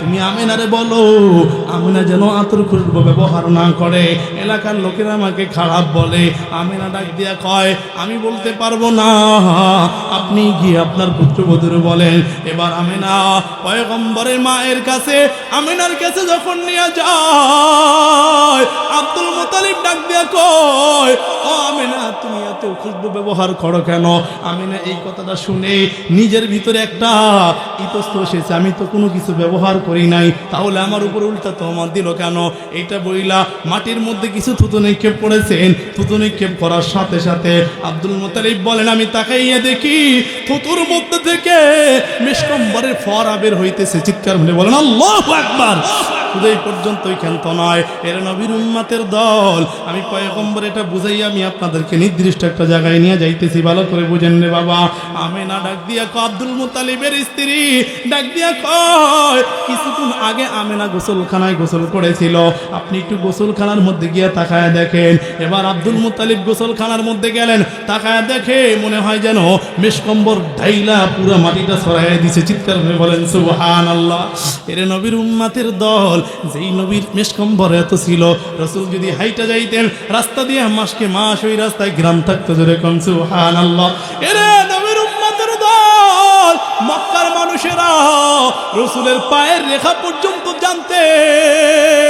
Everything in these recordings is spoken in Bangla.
তুমি আমিনারে বলো, আমিনা যেন আতর খুশব ব্যবহার না করে। এলাকার লোকেরা আমাকে খারাপ বলে। আমেনা ডাক দিয়া কয়, আমি বলতে পারব না। আপনি গিয়ে আপনার পুত্রবধূর বলেন, এবার আমেনা, পয়গম্বরের মায়ের কাছে, আমিনার কাছে যখন নিয়ে যায় ডাক দিয়া কয় ও তুমি এত খুশবু ব্যবহার করো কেন? আমেনা এই কথাটা শুনে নিজের ভিতরে একটা ইতস্ত এসেছে। আমি তো কোনো কিছু ব্যবহার করি নাই, তাহলে আমার উপর উল্টা তোমার দিল কেন? এটা বইলা মাটির মধ্যে কিছু থুতু নিক্ষেপ করেছেন। থুতু নিক্ষেপ করার সাথে সাথে আব্দুল মোতালিব বলেন, আমি তাকাইয়া দেখি থুতুর মধ্যে থেকে মিসকম্বরের ফরা বের হইতেছে। চিৎকার বলে বলেন, আল্লাহ একবার শুধু এই পর্যন্তই ক্ষান্ত নয়। এর নবীর উম্মাতের দল। আমি পয়গম্বর এটা বুঝাই আমি আপনাদেরকে নির্দিষ্ট একটা জায়গায় নিয়ে যাইতেছি। ভালো করে বুঝেন রে বাবা। আমেনা ডাক দিয়া ক আব্দুল মুতালিবের স্ত্রী। ডাক দিয়া কয়, কিছুক্ষণ আগে আমেনা গোসলখানায় গোসল করেছিল। আপনি একটু গোসলখানার মধ্যে গিয়ে তাকায় দেখেন। এবার আব্দুল মুতালিব গোসলখানার মধ্যে গেলেন। তাকায় দেখে মনে হয় যেন মেশকম্বর ঢাইলা পুরো মাটিটা ছড়াই দিছে। চিৎকার করে বলেন সুবহান আল্লাহ এর নবীর উম্মাতের দল। যেই নবীর মেশকম্বর এত ছিল, রসুল যদি হাইটা যাইতেন, রাস্তা দিয়ে মাসকে মাস ওই রাস্তায় গ্রাম থাকতো জোরে কম হান আল্লাহ এরে মক্কার মানুষেরা রসুলের পায়ের রেখা পর্যন্ত জানতেন।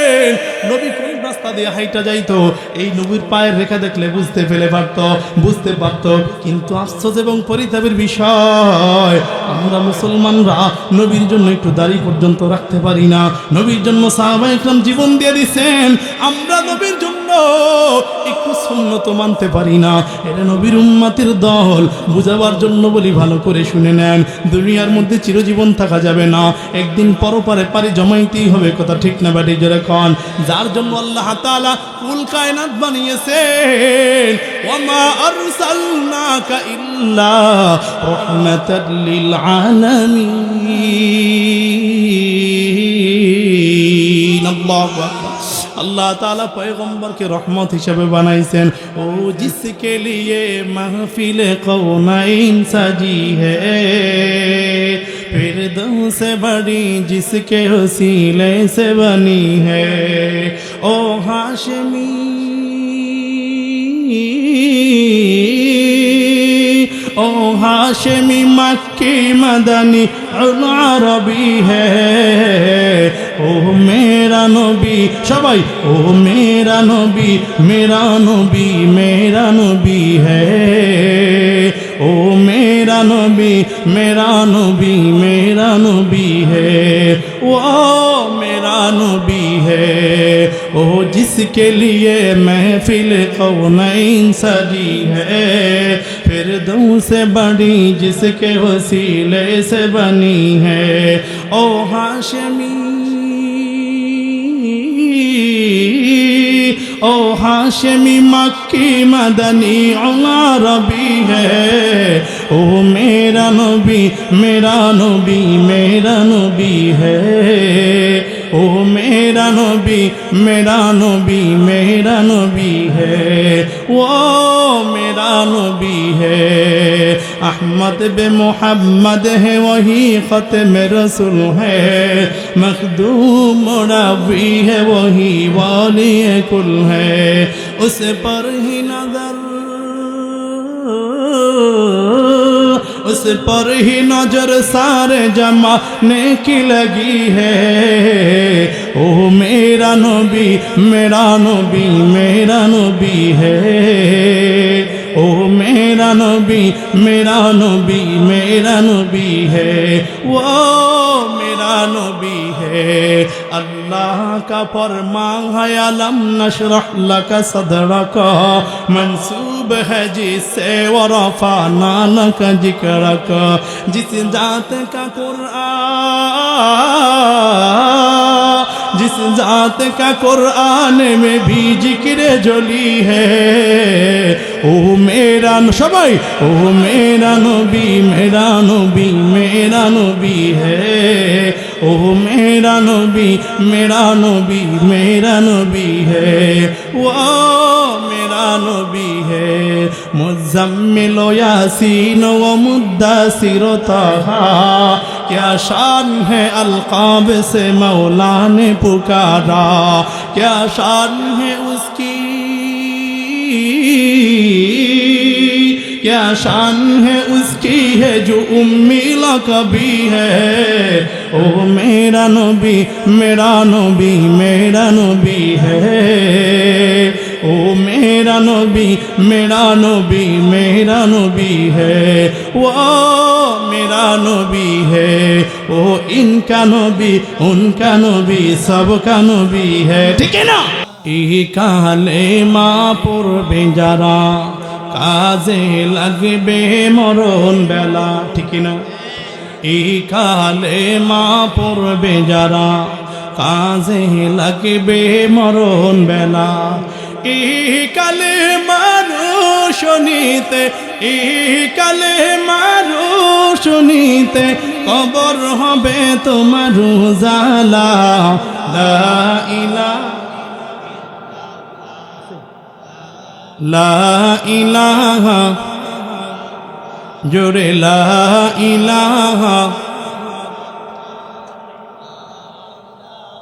নবী কোন রাস্তা দিয়ে হাইটা যাইতো? এই নবীর পায়ের রেখা দেখলে বুঝতে ফেলে পারত, বুঝতে পারত। কিন্তু আশ্চর্য এবং পরিতাপের বিষয়, আমরা মুসলমানরা নবীর জন্য একটু দাড়ি পর্যন্ত রাখতে পারি না। নবীর জন্য সাহাবা ইকরাম জীবন দিয়ে দিছেন, আমরা নবীর জন্য একটু সুন্নত মানতে পারি না। এটা নবীর উম্মাতের দল, বুঝাবার জন্য বলি ভালো করে শুনে নেন। দুনিয়ার মধ্যে চিরজীবন থাকা যাবে না। একদিন পরপারে পারে জমাইতেই হবে, কথা ঠিক না ব্যাটি? জোরে হন যার জন্য আল্লাহ তালা কুল কায়নাত বানিয়েছেন আরসালনাকা ইল্লা রাহমাতাল লিল আলামিন। আল্লাহু আল্লাহ তালা পয়গম্বরকে রহমত হিসাবে বানাইছেন, ও জিসকে লিয়ে মাহফিলে কৌনাইন সাজি হে है फिर दम से बड़ी जिसके वसीले से बनी है ओ हाशमी ओ हाशमी मक्की मदनी उल अरबी है ও মেরা নবী সবাই ও মেরা নবী মেরা নবী মেরা নবী হ্যাঁ ও نبی، میرا نبی میرا نبی ہے۔ وہ میرا نبی ہے۔ وہ جس کے لیے محفل قونین سجی ہے۔ پھر دوں سے بڑی جس کے وسیلے سے بنی ہے۔ او ہاشمی۔ او ہاشمی مکی مدنی عمر بھی ہے۔ ओ मेरा नबी मेरा नबी मेरा नबी है ओ मेरा नबी मेरा नबी मेरा नबी है वो मेरा नबी है अहमद बे मोहम्मद है वही ख़त्म रसूल है मखदूम रबी है वही वाली कुल है उस पर ही नजर اس پر ہی نظر سارے جمانے کی لگی ہے۔ او میرا نبی میرا نبی میرا نبی ہے۔ او میرا نبی میرا نبی میرا نبی ہے۔ وہ میرا نبی ہے۔ اللہ کا فرمان ہے، علم نشرح لکا صدرکا منصور सब है जिसे वरफा नाना का जिक्र का जिस जात का कुरान जिस जात का कुरान में भी जिक्र जली है ओ मेरा सबाई ओ मेरा नबी मेरा नबी मेरा नबी है اوہ میرا نبی میرا نبی میرا نبی ہے وہ میرا نبی ہے مزمل و یاسین و مدسر و طہا کیا شان ہے القاب سے مولا نے پکارا کیا شان ہے اس کی کیا شان ہے اس کی ہے جو امی کبھی ہے؟ او میرا نبی میرا نبی میرا نبی ہے۔ او میرا نبی میرا نبی میرا نبی ہے۔ وہ میرا نبی ہے۔ او ان کا نبی، ان کا نبی، سب کا نبی ہے۔ ٹھیک ہے نا؟ ای کالے ماں پور بیجارا কাজে লাগবে মরণ বেলা, ঠিক না? এই কালে মা পড়বে যারা, কাজে লাগবে মরণ বেলা। এই কালে মানুষ নিতে, এই কালে মানুষ নিতে কবর হবে তোমার জালা লা ইলাহা লা ইলাহা, জোরে লা ইলাহা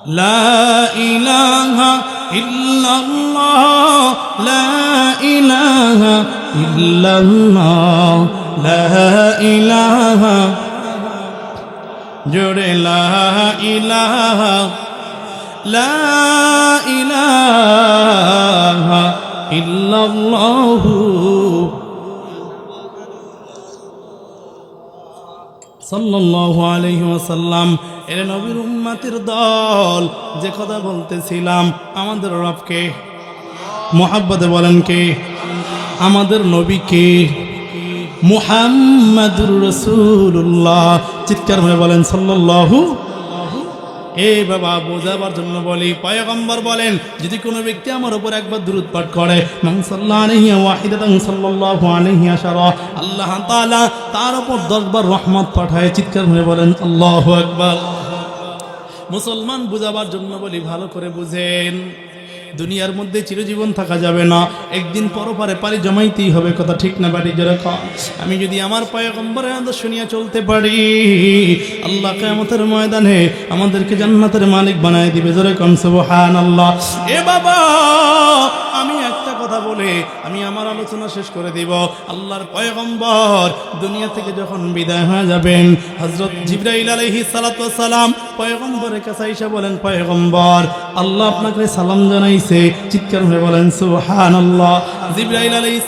লা ইলাহা ইল্লাল্লাহ, লা ইলাহা ইল্লাল্লাহ, লা ইলাহা, জোরে লা ইলাহা লা ইলাহা ইল্লাল্লাহু। সাল্লাল্লাহু আলাইহি নবীর উম্মতের দল, যে কথা বলতেছিলাম, আমাদের রবকে মোহাব্বতে বলেন কে? আমাদের নবীকে মুহাম্মাদুর রসুল্লাহ চিৎকার হয়ে বলেন সাল্লাল্লাহু এ বাবা, বোঝাবার জন্য বলি, পয়গম্বর বলেন, যদি কোনো ব্যক্তি আমার উপর একবার দূরত পাঠ করে আল্লাহ তার উপর দশবার রহমত পাঠায়, চিৎকার হয়ে বলেন, আল্লাহ একবার মুসলমান বুঝাবার জন্য বলি, ভালো করে বুঝেন। দুনিয়ার মধ্যে চিরজীবন থাকা যাবে না। একদিন পরপারে পারি জমাইতেই হবে, কথা ঠিক না বাড়ি যেরকম আমি যদি আমার পায়ে কম্বরে আদর্শ নিয়ে চলতে পারি, আল্লাহ কেমতের ময়দানে আমাদেরকে জান্নাতের মালিক বানায় দিবে। যেরকম সুবহান আল্লাহ এ বাবা কথা বলে আমি আমার আলোচনা শেষ করে দিব। আল্লাহর পয়গম্বর দুনিয়া থেকে যখন বিদায় হয়ে যাবেন হজরত জিব্রাইল আলহি সালাম পয়গম্বরের কাছে এসে বলেন, পয়গম্বর, আল্লাহ আপনাকে সালাম জানাইছে। চিৎকার হয়ে বলেন সুহান আল্লাহ জিব্রাইল আলহি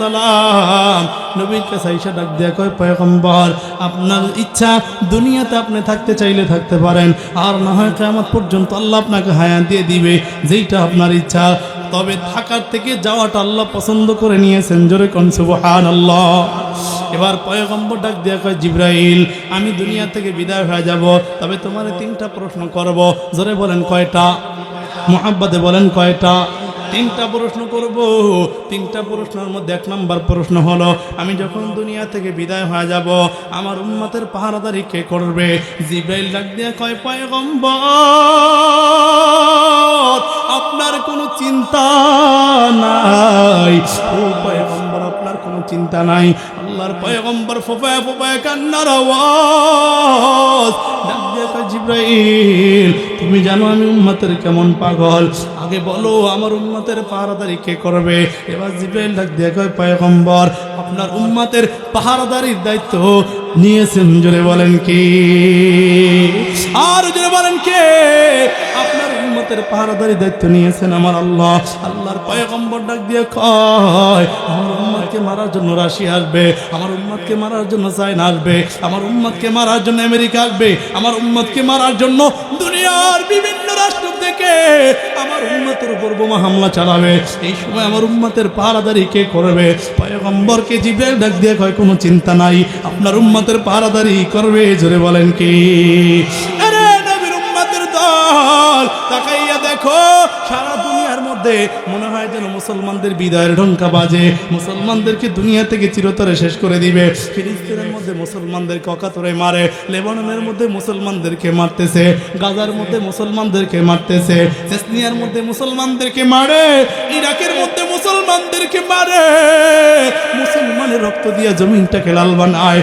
সালাম নবীর কাছে এসে ডাক দেয়া কয়, পয়গম্বর, আপনার ইচ্ছা দুনিয়াতে আপনি থাকতে চাইলে থাকতে পারেন, আর না হয় কেমন পর্যন্ত আল্লাহ আপনাকে হায়াত দিয়ে দিবে। যেইটা আপনার ইচ্ছা তবে থাকার থেকে যাওয়াটা আল্লাহ পছন্দ করে নিয়েছেন। জোরে কনসুবহান আল্লাহ এবার পয়গম্বর ডাক দিয়া কয়, জিব্রাইল, আমি দুনিয়া থেকে বিদায় হয়ে যাব, তবে তোমার তিনটা প্রশ্ন করব। জোরে বলেন কয়টা? মোহাব্বাদে বলেন কয়টা? তিনটা প্রশ্ন করব। তিনটা প্রশ্নের মধ্যে এক নম্বর প্রশ্ন হলো, আমি যখন দুনিয়া থেকে বিদায় হয়ে যাব, আমার উম্মতের পাহারাদারি কে করবে? জিব্রাইল ডাক দিয়ে কয় পায় পয়গম্বর, আপনার কোনো চিন্তা নাই। আপনার কোনো চিন্তা নাই। আল্লাহর পয়গম্বর ফোপায় ফোপায় কান্নার আওয়াজ। তুমি জানো আমি উম্মতের কেমন পাগল? আগে বলো, আমার উম্মতের পাহারাদারি কে করবে? এবার জিব্রাইল ডাক দিয়ে পয়গম্বর, আপনার উম্মতের পাহারাদারির দায়িত্ব নিয়েছেন। জোরে বলেন কি? আর জোরে বলেন কে? আপনার উম্মতের পাহারাদারি দায়িত্ব নিয়েছেন আমার আল্লাহ। আল্লাহর পয়গম্বর ডাক দিয়ে কয়, আমার উম্মতকে মারার জন্য রাশি আসবে, আমার উম্মতকে মারার জন্য চায়না আসবে, আমার উম্মতকে মারার জন্য আমেরিকা আসবে, আমার উম্মতকে মারার জন্য দুনিয়ার বিভিন্ন রাষ্ট্র থেকে আমার উম্মতের উপর বোমা হামলা চালাবে। এই সময় আমার উম্মতের পাহারাদারি কে করবে? পয়গম্বরকে জিব্রাইল ডাক দিয়ে কয়, কোনো চিন্তা নাই, আপনার উম্মতের পাহারাদারি করবে। জোরে বলেন কি? দেখো, সারা দুনিয়ার মধ্যে মনে হয় যেন মুসলমানদের বিদায়ের ঢঙ্কা বাজে। মুসলমানদেরকে দুনিয়া থেকে চিরতরে শেষ করে দিবে। ফিলিস্তিনের মধ্যে মুসলমানদেরকে অকাতরে মারে। লেবাননের মধ্যে মুসলমানদেরকে মারতেছে। গাজার মধ্যে মুসলমানদেরকে মারতেছে। চেসনিয়ার মধ্যে মুসলমানদেরকে মারে। ইরাকের মধ্যে মুসলমানদেরকে মারে। মুসলমানের রক্ত দিয়ে জমিনটাকে লাল বানায়।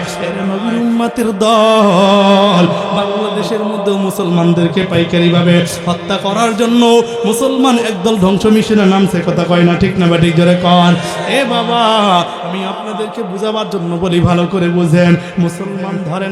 নবীর উম্মাতের দল বাংলাদেশের মধ্যেও মুসলমানদেরকে পাইকারি ভাবে হত্যা করার জন্য মুসলমান একদল ধ্বংস মিশনে নামছে কথা কয় না, ঠিক না বা ঠিক জোরে কন? এ বাবা, আমি আপনাদেরকে বুঝাবার জন্য বলি, ভালো করে বুঝেন। মুসলমান ধরেন